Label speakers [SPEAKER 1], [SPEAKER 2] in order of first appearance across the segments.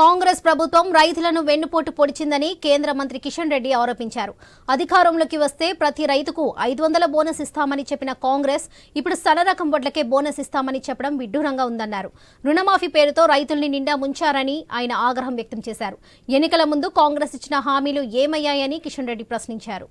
[SPEAKER 1] కాంగ్రెస్ ప్రభుత్వం రైతులను వెన్నుపోటు పొడిచిందని కేంద్ర మంత్రి కిషన్ రెడ్డి ఆరోపించారు. అధికారంలోకి వస్తే ప్రతి రైతుకు ఐదు వందల బోనస్ ఇస్తామని చెప్పిన కాంగ్రెస్ ఇప్పుడు సన్నరకం వడ్లకే బోనస్ ఇస్తామని చెప్పడం విడ్డూరంగా ఉందన్నారు. రుణమాఫీ పేరుతో రైతుల్ని నిండా ముంచారని ఆయన ఆగ్రహం వ్యక్తం చేశారు. ఎన్నికల ముందు కాంగ్రెస్ ఇచ్చిన హామీలు ఏమయ్యాయని కిషన్ రెడ్డి ప్రశ్నించారు.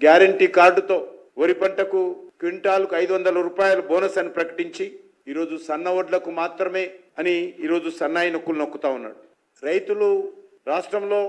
[SPEAKER 2] గ్యారంటీ కార్డుతో వరి పంటకు క్వింటాల్కు ఐదు వందల రూపాయల బోనస్ అని ప్రకటించి ఈరోజు సన్న వడ్లకు మాత్రమే అని ఈరోజు సన్నాయి నొక్కులు నొక్కుతా ఉన్నాడు. రైతులు రాష్ట్రంలో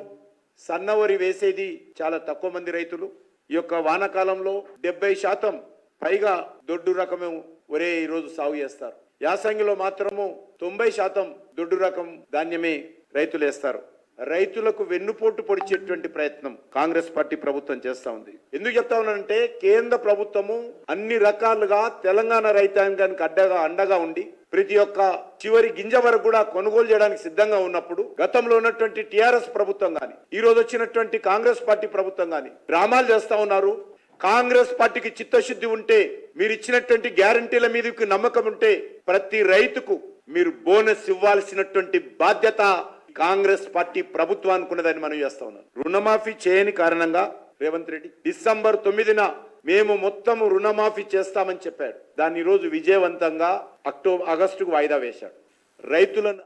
[SPEAKER 2] సన్న వరి వేసేది చాలా తక్కువ మంది రైతులు. ఈ యొక్క వానాకాలంలో డెబ్బై శాతం పైగా దొడ్డు రకము ఒరే ఈరోజు సాగు చేస్తారు. యాసంగిలో మాత్రము తొంభై శాతం దొడ్డు రకం ధాన్యమే రైతులు వేస్తారు. రైతులకు వెన్నుపోటు పొడిచేటువంటి ప్రయత్నం కాంగ్రెస్ పార్టీ ప్రభుత్వం చేస్తా ఉంది. ఎందుకు చెప్తా ఉన్నానంటే కేంద్ర ప్రభుత్వము అన్ని రకాలుగా తెలంగాణ రైతాంగానికి అడ్డగా అండగా ఉండి ప్రతి ఒక్క చివరి గింజ వరకు కూడా కొనుగోలు చేయడానికి సిద్ధంగా ఉన్నప్పుడు గతంలో ఉన్నటువంటి టిఆర్ఎస్ ప్రభుత్వం గాని ఈ రోజు వచ్చినటువంటి కాంగ్రెస్ పార్టీ ప్రభుత్వం గాని డ్రామాలు చేస్తా ఉన్నారు. కాంగ్రెస్ పార్టీకి చిత్తశుద్ధి ఉంటే మీరు ఇచ్చినటువంటి గ్యారంటీల మీదకి నమ్మకం ఉంటే ప్రతి రైతుకు మీరు బోనస్ ఇవ్వాల్సినటువంటి బాధ్యత కాంగ్రెస్ పార్టీ ప్రభుత్వానికి ఉన్నదని మనం చేస్తా ఉన్నాం. రుణమాఫీ చేయని కారణంగా రేవంత్ రెడ్డి డిసెంబర్ తొమ్మిదిన మేము మొత్తం రుణమాఫీ చేస్తామని చెప్పాడు. దాన్ని ఈరోజు రోజు విజయవంతంగా అక్టోబర్ ఆగస్టుకు వాయిదా వేశాడు. రైతులను